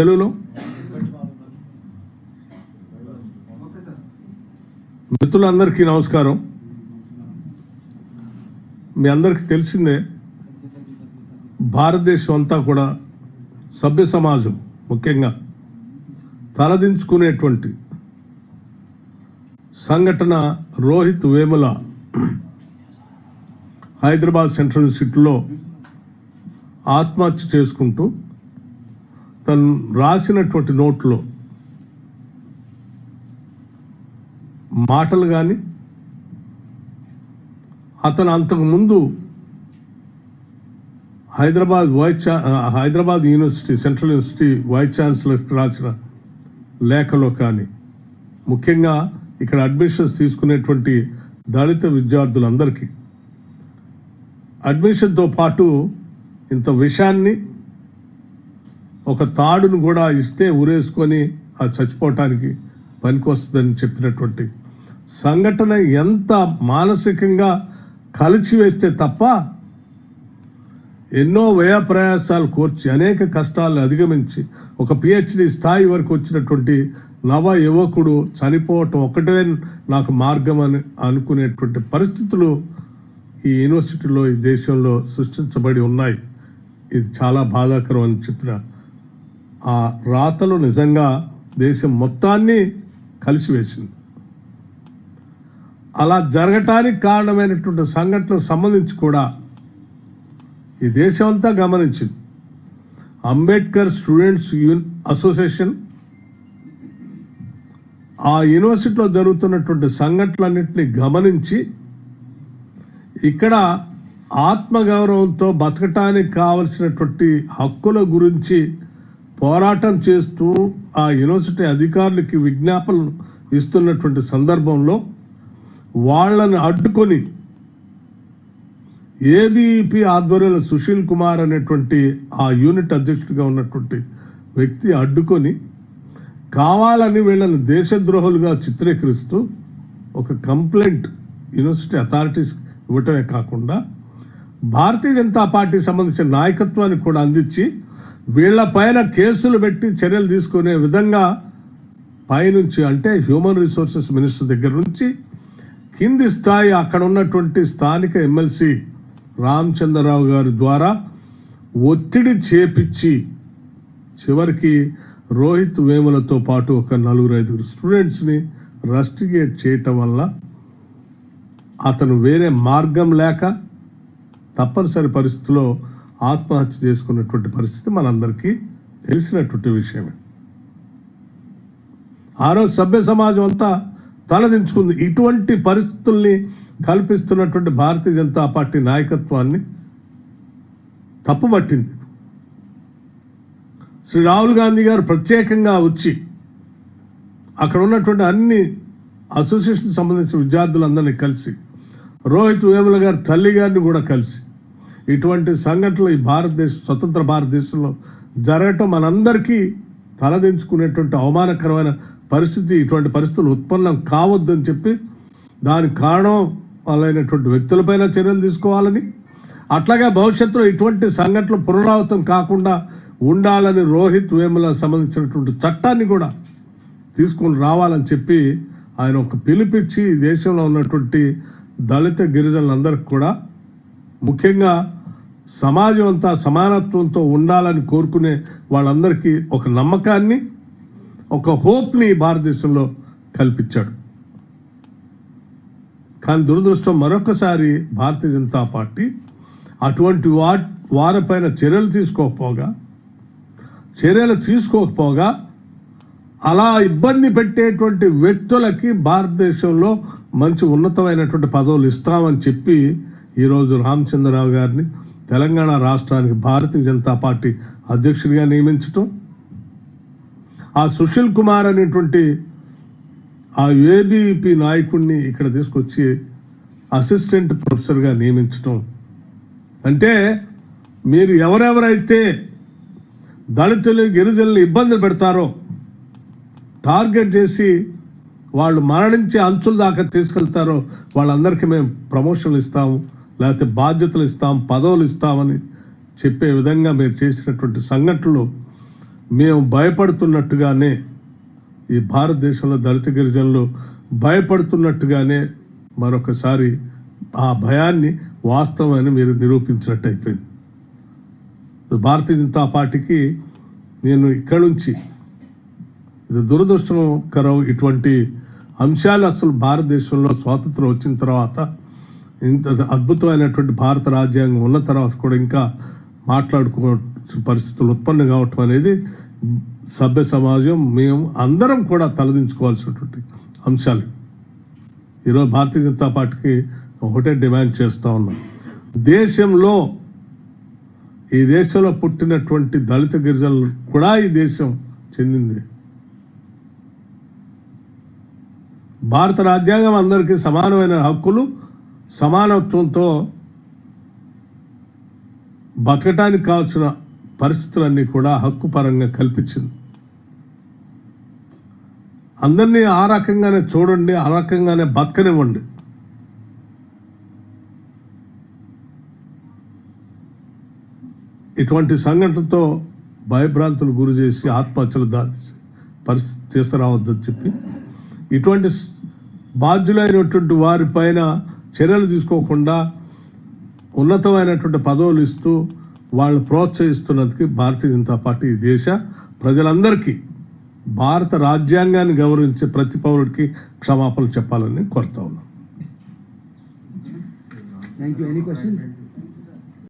తెలుగులో? మిత్రులందరికీ నమస్కారం. మీ అందరికీ తెలిసిందే భారతదేశం అంతా కూడా సభ్య సమాజం ముఖ్యంగా తలదించుకునేటువంటి సంఘటన రోహిత్ వేముల హైదరాబాద్ సెంట్రల్ సిటీలో ఆత్మహత్య చేసుకుంటూ తను రాసినటువంటి నోట్లో మాటలు కానీ అతను అంతకుముందు హైదరాబాద్ వైస్ ఛా- Hyderabad university central university vice ఛాన్సలర్కి రాసిన లేఖలో కానీ ముఖ్యంగా ఇక్కడ అడ్మిషన్స్ తీసుకునేటువంటి దళిత విద్యార్థులందరికీ అడ్మిషన్తో పాటు ఇంత విషయాన్ని ఒక తాడును కూడా ఇస్తే ఉరేసుకొని అది చచ్చిపోవటానికి పనికొస్తుందని చెప్పినటువంటి సంఘటన ఎంత మానసికంగా కలిచివేస్తే తప్ప ఎన్నో వ్యయ ప్రయాసాలు కోర్చి అనేక కష్టాలను అధిగమించి ఒక పిహెచ్డి స్థాయి వరకు వచ్చినటువంటి నవ యువకుడు చనిపోవటం ఒకటే నాకు మార్గం అని అనుకునేటువంటి పరిస్థితులు ఈ యూనివర్సిటీలో ఈ దేశంలో సృష్టించబడి ఉన్నాయి. ఇది చాలా బాధాకరం అని చెప్పిన ఆ రాతలు నిజంగా దేశం మొత్తాన్ని కలిసివేసింది. అలా జరగటానికి కారణమైనటువంటి సంఘటనకు సంబంధించి కూడా ఈ దేశం అంతా గమనించింది. అంబేద్కర్ స్టూడెంట్స్ యూన్ అసోసియేషన్ ఆ యూనివర్సిటీలో జరుగుతున్నటువంటి సంఘటనలన్నింటినీ గమనించి ఇక్కడ ఆత్మగౌరవంతో బతకటానికి కావలసినటువంటి హక్కుల గురించి పోరాటం చేస్తూ ఆ యూనివర్సిటీ అధికారులకి విజ్ఞాపనలు ఇస్తున్నటువంటి సందర్భంలో వాళ్ళని అడ్డుకొని ఏబీఈపీ ఆధ్వర్యంలో సుశీల్ కుమార్ అనేటువంటి ఆ యూనిట్ అధ్యక్షుడిగా ఉన్నటువంటి వ్యక్తి అడ్డుకొని కావాలని వీళ్ళని దేశద్రోహులుగా చిత్రీకరిస్తూ ఒక కంప్లైంట్ యూనివర్సిటీ అథారిటీస్ ఇవ్వటమే కాకుండా భారతీయ జనతా పార్టీకి సంబంధించిన నాయకత్వాన్ని కూడా అందించి వీళ్ళ పైన కేసులు పెట్టి చర్యలు తీసుకునే విధంగా పైనుంచి అంటే హ్యూమన్ రిసోర్సెస్ మినిస్టర్ దగ్గర నుంచి కింది స్థాయి అక్కడ ఉన్నటువంటి స్థానిక ఎమ్మెల్సీ రామచంద్రరావు గారి ద్వారా ఒత్తిడి చేపించి చివరికి రోహిత్ వేములతో పాటు ఒక నలుగురు ఐదుగురు స్టూడెంట్స్ని రస్టిగేట్ చేయటం వల్ల అతను వేరే మార్గం లేక తప్పనిసరి పరిస్థితిలో ఆత్మహత్య చేసుకున్నటువంటి పరిస్థితి మనందరికీ తెలిసినటువంటి విషయమే. ఆ రోజు సభ్య సమాజం అంతా తలదించుకుంది. ఇటువంటి పరిస్థితుల్ని కల్పిస్తున్నటువంటి భారతీయ జనతా పార్టీ నాయకత్వాన్ని తప్పుపట్టింది. శ్రీ రాహుల్ గాంధీ గారు ప్రత్యేకంగా వచ్చి అక్కడ ఉన్నటువంటి అన్ని అసోసియేషన్ సంబంధించిన విద్యార్థులందరినీ కలిసి రోహిత్ వేముల గారి తల్లి గారిని కూడా కలిసి ఇటువంటి సంఘటనలు ఈ భారతదేశ స్వతంత్ర భారతదేశంలో జరగటం మనందరికీ తలదించుకునేటువంటి అవమానకరమైన పరిస్థితి ఇటువంటి పరిస్థితులు ఉత్పన్నం కావద్దని చెప్పి దానికి కారణం వాళ్ళైనటువంటి వ్యక్తులపైన చర్యలు తీసుకోవాలని అట్లాగే భవిష్యత్తులో ఇటువంటి సంఘటనలు పునరావృతం కాకుండా ఉండాలని రోహిత్ వేముల సంబంధించినటువంటి చట్టాన్ని కూడా తీసుకొని రావాలని చెప్పి ఆయన ఒక పిలిపిచ్చి దేశంలో ఉన్నటువంటి దళిత గిరిజనులందరికీ కూడా ముఖ్యంగా సమాజం అంతా సమానత్వంతో ఉండాలని కోరుకునే వాళ్ళందరికీ ఒక నమ్మకాన్ని ఒక హోప్ని భారతదేశంలో కల్పించాడు. కానీ దురదృష్టం మరొకసారి భారతీయ జనతా పార్టీ అటువంటి వా వారిపైన చర్యలు తీసుకోకపోగా చర్యలు తీసుకోకపోగా అలా ఇబ్బంది పెట్టేటువంటి వ్యక్తులకి భారతదేశంలో మంచి ఉన్నతమైనటువంటి పదవులు ఇస్తామని చెప్పి ఈరోజు రామచంద్రరావు గారిని తెలంగాణ రాష్ట్రానికి భారతీయ జనతా పార్టీ అధ్యక్షుడిగా నియమించటం ఆ సుశీల్ కుమార్ అనేటువంటి ఆ ఏబీపీ నాయకుడిని ఇక్కడ తీసుకొచ్చి అసిస్టెంట్ ప్రొఫెసర్గా నియమించటం. అంటే మీరు ఎవరెవరైతే దళితులు గిరిజనులు ఇబ్బందులు పెడతారో టార్గెట్ చేసి వాళ్ళు మరణించే అంచుల దాకా తీసుకెళ్తారో వాళ్ళందరికీ మేము ప్రమోషన్లు ఇస్తాము. లేకపోతే బాధ్యతలు ఇస్తాం పదవులు ఇస్తామని చెప్పే విధంగా మీరు చేసినటువంటి సంఘటనలు మేము భయపడుతున్నట్టుగానే ఈ భారతదేశంలో దళిత గిరిజనులు భయపడుతున్నట్టుగానే మరొకసారి ఆ భయాన్ని వాస్తవమని మీరు నిరూపించినట్టు అయిపోయింది. భారతీయ జనతా పార్టీకి నేను ఇక్కడి నుంచి ఇది దురదృష్టకరం ఇటువంటి అంశాలు అసలు భారతదేశంలో స్వాతంత్రం వచ్చిన తర్వాత ఇంత అద్భుతమైనటువంటి భారత రాజ్యాంగం ఉన్న తర్వాత కూడా ఇంకా మాట్లాడుకో పరిస్థితులు ఉత్పన్నం కావటం అనేది సభ్య సమాజం మేము అందరం కూడా తలదించుకోవాల్సినటువంటి అంశాలు. ఈరోజు భారతీయ జనతా పార్టీకి ఒకటే డిమాండ్ చేస్తూ ఉన్నాం. దేశంలో ఈ దేశంలో పుట్టినటువంటి దళిత గిరిజనులు కూడా ఈ దేశం చెందింది. భారత రాజ్యాంగం అందరికీ సమానమైన హక్కులు సమానత్వంతో బతకటానికి కావాల్సిన పరిస్థితులన్నీ కూడా హక్కు పరంగా కల్పించింది. అందరినీ ఆ రకంగానే చూడండి ఆ రకంగానే బతకనివ్వండి. ఇటువంటి సంఘటనతో భయభ్రాంతులు గురి చేసి ఆత్మహత్యలు దాచి పరిస్థితి తీసుకురావద్దని చెప్పి ఇటువంటి బాధ్యులైనటువంటి బాధ్యులైనటువంటి వారిపైన చర్యలు తీసుకోకుండా ఉన్నతమైనటువంటి పదవులు ఇస్తూ వాళ్ళు ప్రోత్సహిస్తున్నందుకు భారతీయ జనతా పార్టీ ఈ దేశ ప్రజలందరికీ భారత రాజ్యాంగాన్ని గౌరవించే ప్రతి పౌరుడికి క్షమాపణలు చెప్పాలని కోరుతా ఉన్నాం.